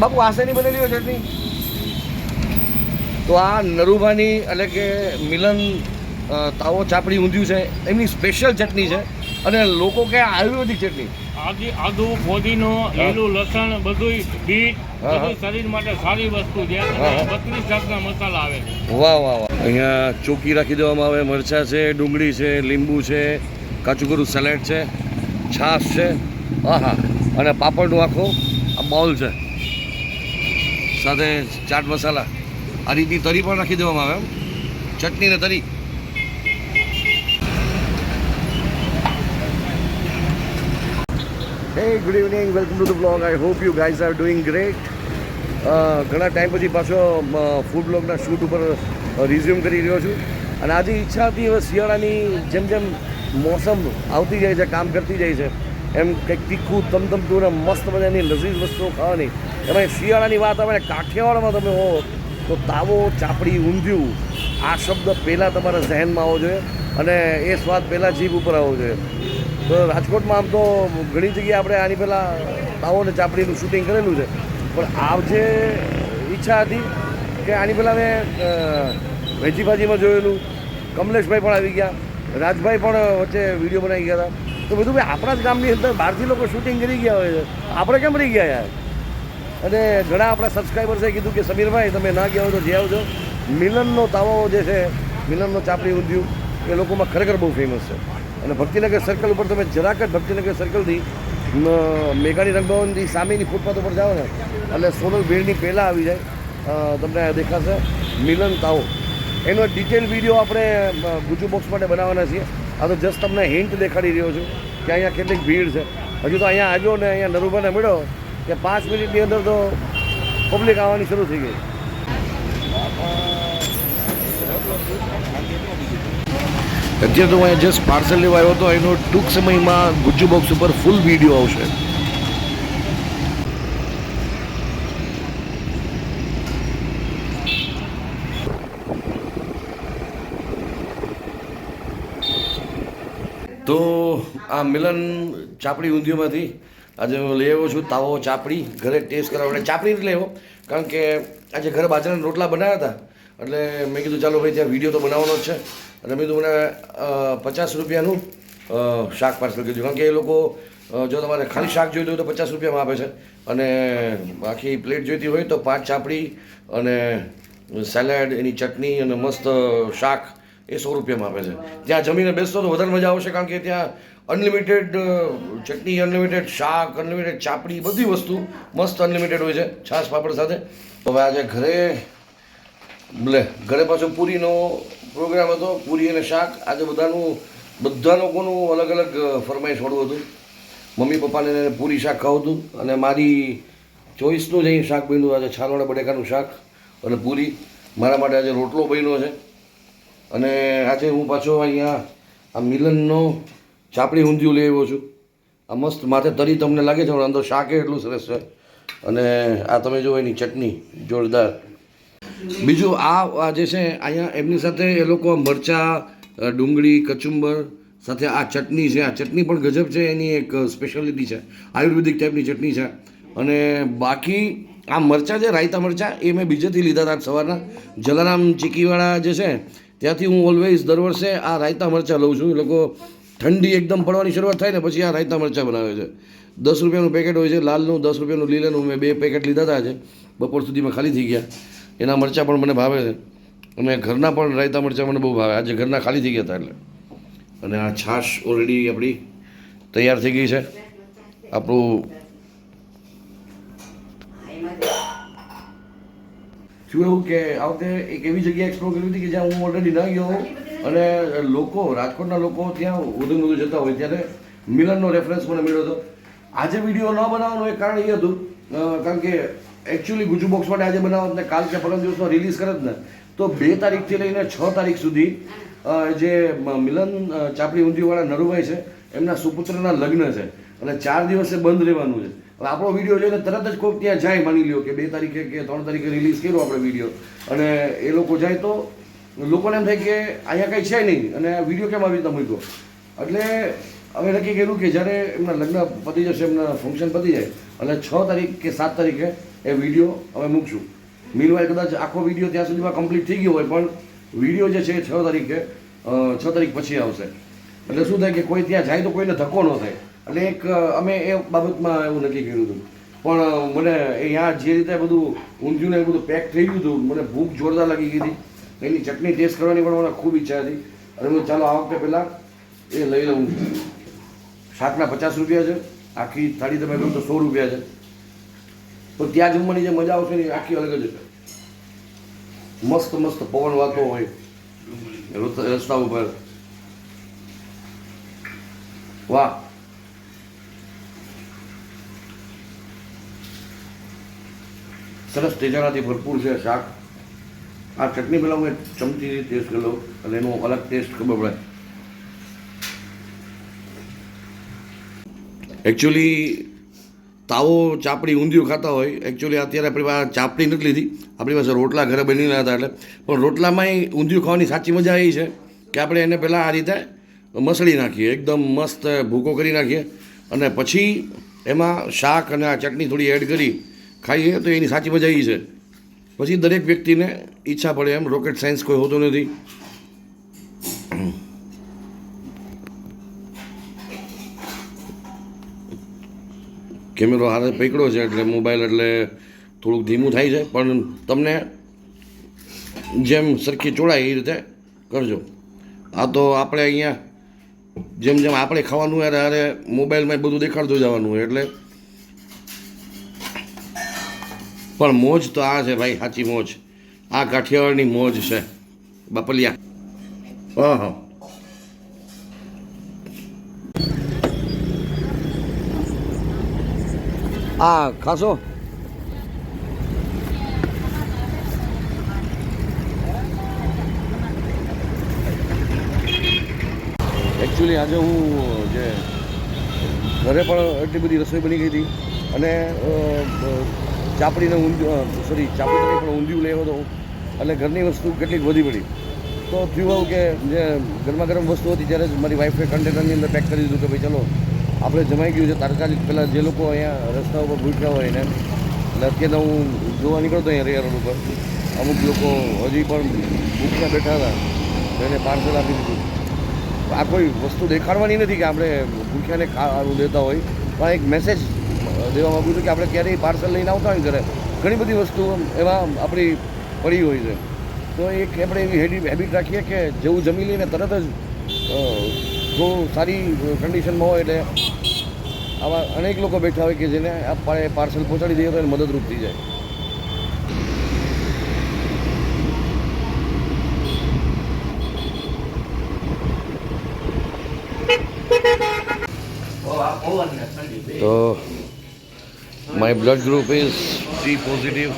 બાપુ આ શેની બનેલી હોય ચટણી? તો આ નરુભાની એટલે કે મિલન તાવો ચાપડી ઊંધિયું છે એમની સ્પેશિયલ ચટણી છે. અને લોકો કે આયુર્વેદિક ચટણી. આદિ આદુ ફોદીનો લીલું લસણ બધુંય બીટ. બધું શરીર માટે સારી વસ્તુ છે. બત્રીસ જાતના મસાલા આવે છે. વાહ વાહ વાહ. અહીંયા ચોકી રાખી દેવામાં આવે. મરચાં છે ડુંગળી છે લીંબુ છે કાચુકરું સલેડ છે છાશ છે. આહા. અને પાપડનું આખો આ બાઉલ છે. સાથે ચાટ મસાલા. આ રીતની તરી પણ રાખી દેવામાં આવે એમ. ચટણી ને તરી hey good evening welcome to the blog I hope you guys are doing great ઘણા ટાઈમ પછી પાછો ફૂડ બ્લોગના શૂટ ઉપર રિઝ્યુમ કરી રહ્યો છું. અને આજે ઈચ્છા હતી હવે શિયાળાની જેમ જેમ મોસમ આવતી જાય છે, કામ કરતી જાય છે એમ કંઈક તીખું તમતમતું અને મસ્ત મજાની લઝીઝ વસ્તુઓ ખાવાની. એમાં શિયાળાની વાત આવે ને કાઠિયાવાડમાં તમે હો તો તાવો ચાપડી ઊંધિયું આ શબ્દ પહેલાં તમારા ઝહેનમાં આવવો જોઈએ અને એ સ્વાદ પહેલાં જીભ ઉપર આવવો જોઈએ. તો રાજકોટમાં આમ તો ઘણી જગ્યાએ આપણે આની પહેલાં તાવો અને ચાપડીનું શૂટિંગ કરેલું છે. પણ આ જે ઈચ્છા હતી કે આની પહેલાં મેં અ, વેજી ભાજીમાં જોયેલું. કમલેશભાઈ પણ આવી ગયા. રાજભાઈ પણ વચ્ચે વીડિયો બનાવી ગયા હતા. તો બધું ભાઈ, આપણા જ ગામની અંદર બહારથી લોકો શૂટિંગ કરી ગયા હોય છે. આપણે કેમ રહી ગયા યાર? અને ઘણા આપણા સબસ્ક્રાઈબર્સે કીધું કે, સમીરભાઈ, તમે ના ગયા હોય તો જે આવજો. મિલનનો તાવો જે છે, મિલનનો ચાપડી ઉદ્યોગ, એ લોકોમાં ખરેખર બહુ ફેમસ છે. અને ભક્તિનગર સર્કલ ઉપર તમે જરાક જ ભક્તિનગર સર્કલથી મેઘાણી રંગભવનથી સામેની ફૂટપાથ ઉપર જાઓ ને, એટલે સોનલ ભીડની પહેલાં આવી જાય. તમને દેખાશે. મિલન તાવો. એનો ડિટેલ વીડિયો આપણે ગુજુ બોક્સ માટે બનાવવાના છીએ. આ તો જસ્ટ તમને હિન્ટ દેખાડી રહ્યો છું કે અહીંયા કેટલીક ભીડ છે. હજુ તો અહીંયા આવ્યો ને અહીંયા નરુભાને મળ્યો કે પાંચ મિનિટની અંદર તો પબ્લિક આવવાની શરૂ થઈ ગઈ. અત્યારે તો હું અહીંયા જસ્ટ પાર્સલ લેવા આવ્યો હતો એનો ટૂંક સમયમાં ગુજ્જુ બોક્સ ઉપર ફૂલ વીડિયો આવશે. તો આ મિલન ચાપડી ઊંધિયુંમાંથી આજે હું લઈ આવ્યો છું તાવો ચાપડી. ઘરે ટેસ્ટ કરવા. માટે ચાપડી નથી લેવો કારણ કે આજે ઘરે બાજરાના રોટલા બનાવ્યા હતા. એટલે મેં કીધું, ચાલો ભાઈ, ત્યાં વીડિયો તો બનાવવાનો જ છે. અને મેં કીધું, મને પચાસ રૂપિયાનું શાક પાર્સલ કીધું. કારણ કે એ લોકો જો તમારે ખાલી શાક જોઈતું હોય તો પચાસ રૂપિયામાં આપે છે. અને આખી પ્લેટ જોઈતી હોય તો પાંચ ચાપડી અને સેલેડ એની ચટણી અને મસ્ત શાક એ સો રૂપિયામાં આપે છે. ત્યાં જમીને બેસતો તો વધારે મજા આવશે કારણ કે ત્યાં અનલિમિટેડ ચટણી અનલિમિટેડ શાક અનલિમિટેડ ચાપડી, બધી વસ્તુ મસ્ત અનલિમિટેડ હોય છે, છાશ, પાપડ સાથે. હવે આજે ઘરે, લે, ઘરે પાછો પૂરીનો પ્રોગ્રામ હતો, પૂરી અને શાક. આજે બધાનું બધા લોકોનું અલગ અલગ ફરમાઈશ વાળું હતું. મમ્મી, પપ્પાને પૂરી શાક ખાવું હતું અને મારી ચોઈસનું જ અહીં શાક બન્યું. આજે છાલવાળા બટેકાનું શાક અને પૂરી. મારા માટે આજે રોટલો બન્યો છે. અને આજે હું પાછો અહીંયા આ મિલનનો ચાપડી ઊંધિયું લઈ આવ્યો છું. આ મસ્ત માથે તરી તમને લાગે છે અંદર શાકે એટલું સરસ છે. અને આ તમે જુઓ એની ચટણી, જોરદાર. બીજું આ જે છે, અહીંયા એમની સાથે એ લોકો મરચાં ડુંગળી, કચુંબર સાથે આ ચટણી છે. આ ચટણી પણ ગજબ છે, એની એક સ્પેશિયાલિટી છે. આયુર્વેદિક ટાઈપની ચટણી છે. અને બાકી આ મરચાં છે, રાયતા મરચાં, એ મેં બીજેથી લીધા હતા સવારના. જલારામ ચીકીવાળા જે છે ત્યાંથી હું ઓલવેઝ દર વર્ષે આ રાયતા મરચાં લઉં છું. એ લોકો ઠંડી એકદમ પડવાની શરૂઆત થાય ને પછી આ રાયતા મરચાં બનાવે છે. દસ રૂપિયાનું પેકેટ હોય છે, લાલનું દસ રૂપિયાનું, લીલાનું, મેં બે પેકેટ લીધા હતા આજે. બપોર સુધીમાં ખાલી થઈ ગયા. એના મરચાં પણ મને ભાવે છે. અને ઘરના પણ રાયતા મરચાં મને બહુ ભાવે. આજે ઘરના ખાલી થઈ ગયા હતા એટલે. અને આ છાશ ઓલરેડી આપણી તૈયાર થઈ ગઈ છે. આપણું શું એવું કે આ વખતે એક એવી જગ્યા એક્સપ્લોર કરી હતી કે જ્યાં હું ઓલરેડી ન ગયો અને લોકો, રાજકોટના લોકો ત્યાં વધુ વધુ જતા હોય. ત્યારે મિલનનો રેફરન્સ મને મળ્યો હતો. આજે વીડિયો ન બનાવવાનું એક કારણ એ હતું કારણ કે એકચ્યુઅલી ગુજુ બોક્સ માટે આજે બનાવત ને કાલ કે પરમ દિવસનો રિલીઝ કરત ને, તો બે તારીખથી લઈને છ તારીખ સુધી જે મિલન ચાપડી ઊંધીવાળા નરુભાઈ છે, એમના સુપુત્રના લગ્ન છે. અને ચાર દિવસે બંધ રહેવાનું છે. હવે આપણો વીડિયો જોઈને તરત જ કોઈક ત્યાં જાય માની લ્યો કે બે તારીખે કે ત્રણ તારીખે રિલીઝ કર્યો આપણે વીડિયો. અને એ લોકો જાય તો લોકોને એમ થાય કે અહીંયા કંઈ છે નહીં. અને વીડિયો કેમ આવી તમે મૂક્યો? એટલે અમે નક્કી કર્યું કે જ્યારે એમના લગ્ન પતી જશે, એમના ફંક્શન પતી જાય, એટલે છ તારીખ કે સાત તારીખે એ વીડિયો અમે મૂકશું. મીનવાય કદાચ આખો વીડિયો ત્યાં સુધીમાં કમ્પ્લીટ થઈ ગયો હોય, પણ વીડિયો જે છે એ છ તારીખે છ તારીખ પછી આવશે. એટલે શું થાય કે કોઈ ત્યાં જાય તો કોઈને ધક્કો ન થાય. એટલે એક અમે એ બાબતમાં એવું નક્કી કર્યું હતું. પણ મને અહીંયા જે રીતે બધું ઊંધિયું ને બધું પેક થઈ ગયું હતું, મને ભૂખ જોરદાર લાગી ગઈ હતી. એની ચટણી ટેસ્ટ કરવાની પણ મને ખૂબ ઈચ્છા હતી. અને હું ચાલો, આ વખતે પહેલાં એ લઈ લઉં. શાકના પચાસ રૂપિયા છે, આખી થાળી તમે કહો તો સો રૂપિયા છે. તો ત્યાં જમવાની જે મજા આવશે ને આખી અલગ જ છે મસ્ત મસ્ત પવન વાતો હોય. રસ્તા ઉપર. વાહ. સરસ તેજારાથી ભરપૂર છે શાક. આ ચટણી પહેલાં હું ચમચીથી ટેસ્ટ કરી લઉં અને એનો અલગ ટેસ્ટ ખબર પડે. એકચ્યુઅલી તાવો, ચાપડી, ઊંધિયું ખાતા હોય. એકચ્યુઅલી અત્યારે આપણી પાસે ચાપડી નથી લીધી. આપણી પાસે રોટલા ઘરે બની રહ્યા હતા એટલે. પણ રોટલામાંય ઊંધિયું ખાવાની સાચી મજા એ છે કે આપણે એને પહેલાં આ રીતે મસળી નાખીએ. એકદમ મસ્ત ભૂકો કરી નાખીએ. અને પછી એમાં શાક અને આ ચટણી થોડી એડ કરી ખાઈએ તો એની સાચી મજા એ છે. પછી દરેક વ્યક્તિને ઈચ્છા પડે એમ રોકેટ સાયન્સ કોઈ હોતો નથી. કેમેરો હારે પકડ્યો છે એટલે મોબાઈલ એટલે થોડુંક ધીમું થાય છે, પણ તમને જેમ સરખી ચોળાય એ રીતે કરજો. આ તો આપણે અહીંયા જેમ જેમ આપણે ખાવાનું અરે અરે મોબાઈલમાં બધું દેખાડતું જવાનું એટલે પણ મોજ તો આ છે ભાઈ, સાચી મોજ. આ કાઠિયાવાડની મોજ છે. બાપલિયા. હા હા. આ ખાશો? એકચ્યુઅલી આજે હું, જે, ઘરે પણ એટલી બધી રસોઈ બની ગઈ હતી. અને ચાપડીને ઊંધિયું સોરી ચાપડી પણ ઊંધિયું લેવો હતો એટલે ઘરની વસ્તુ કેટલીક વધી પડી. તો થયું આવું કે જે ગરમા ગરમ વસ્તુ હતી ત્યારે મારી વાઈફે કન્ટેનરની અંદર પેક કરી દીધું કે ભાઈ ચલો, આપણે જમાઈ ગયું છે, તાત્કાલિક પહેલાં જે લોકો અહીંયા રસ્તા ઉપર ભૂખ્યા હોય ને, એટલે અત્યારે હું જોવા નીકળતો અહીંયા રેયા રોડ ઉપર. અમુક લોકો હજી પણ ભૂખ્યા બેઠા હતા એને પાર્સલ આપી દીધું. આ કોઈ વસ્તુ દેખાડવાની નથી કે આપણે ભૂખ્યાને ખાવાનું દેતા હોય, પણ એક મેસેજ દેવા માગું છું કે આપણે ક્યારેય પાર્સલ લઈને આવતા હોય ઘરે. ઘણી બધી વસ્તુઓ એમાં આપણી પડી હોય છે. તો એક આપણે એવી હેડી હેબિટ રાખીએ કે જેવું જમી લઈને તરત જ જો સારી કન્ડિશનમાં હોય એટલે આવા અનેક લોકો બેઠા હોય કે જેને આપણે પાર્સલ પહોંચાડી દઈએ તો એને મદદરૂપ થઈ જાય. તો my blood group is C positive